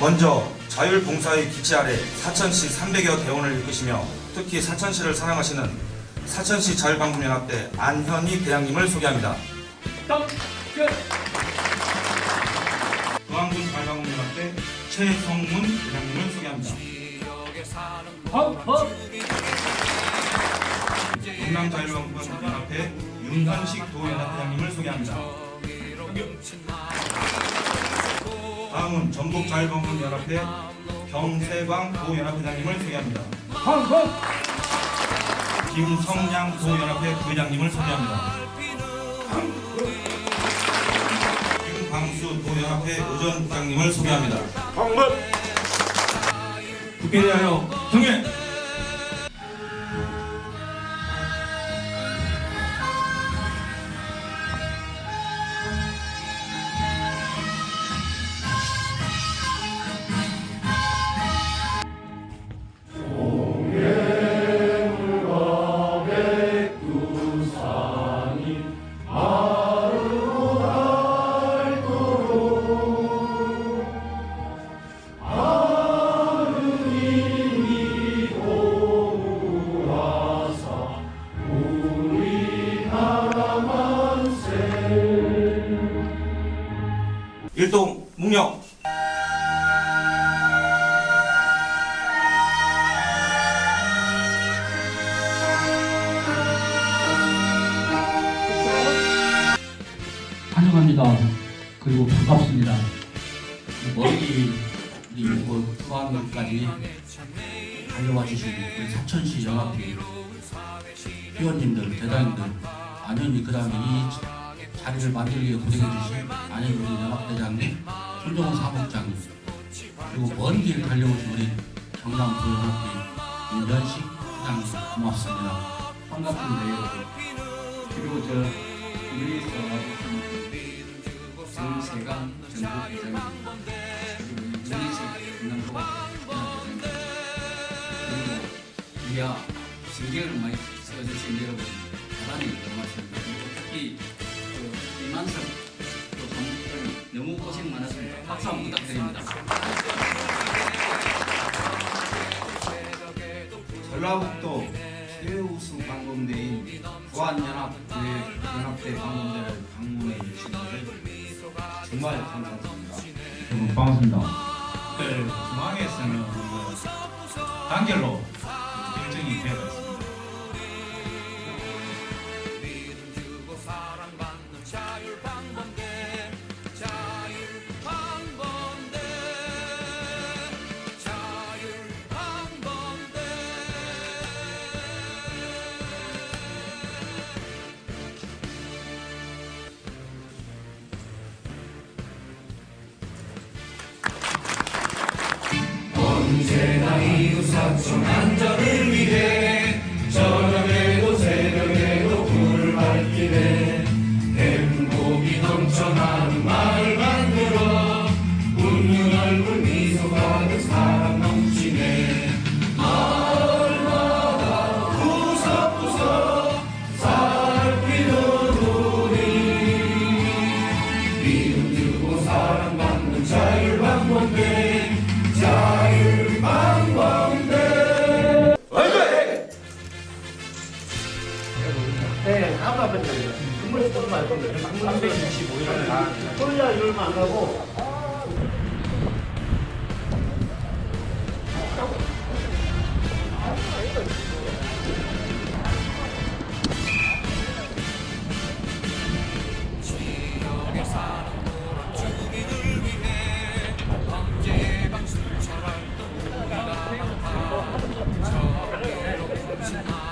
먼저 자율봉사의 기치 아래 사천시 300여 대원을 이끄시며 특히 사천시를 사랑하시는 사천시 자율방문연합대 안현희 대장님을 소개합니다. 중앙군 자율방문연합대 최성문 대장님을 소개합니다. 경남 자율방문연합회 윤현식 도연합 회장님을 소개합니다. 다음은 전북자율방문연합회 경세광 도연합 회장님을 소개합니다. 김성양 도연합회 부회장님을 소개합니다. 김광수 도연합회 의전 부장님을 소개합니다. 국회에 대하여 경례! 일동 묵령 환영합니다. 그리고 반갑습니다. 멀리 이뭐 포항까지 달려와 주신 우리 사천시 연합회 회원님들, 대단님들, 안현이 그 다음에 이 자리를 만들기 위해 고생해 주신 안현이 우리 연합대장님, 손정원 사무장님, 그리고 먼 길 달려오신 우리 경남도 연합회 윤전식 회장님 고맙습니다. 반갑습니다. 그리고 저 우리 와주신 정세강 전북 회장님 그리고 윤희식 경남도가 회장님 그리고 우리야 신경을 많이 써주신 여러분 대단히 고맙습니다. 특히 그 이만석 또 전북 너무 고생 많았습니다. 박수 한번 부탁드립니다. 전라북도 최우수 방범대인 부안연합회 연합대 방범대를 방문해 주신 것을 정말 감사드립니다. 여러분 반갑습니다. 오늘 중앙에서는 그 단결로 결정이 되 어 있습니다. 네, 그 정말 정말 365일을 다 토요일 날 열면 안 가고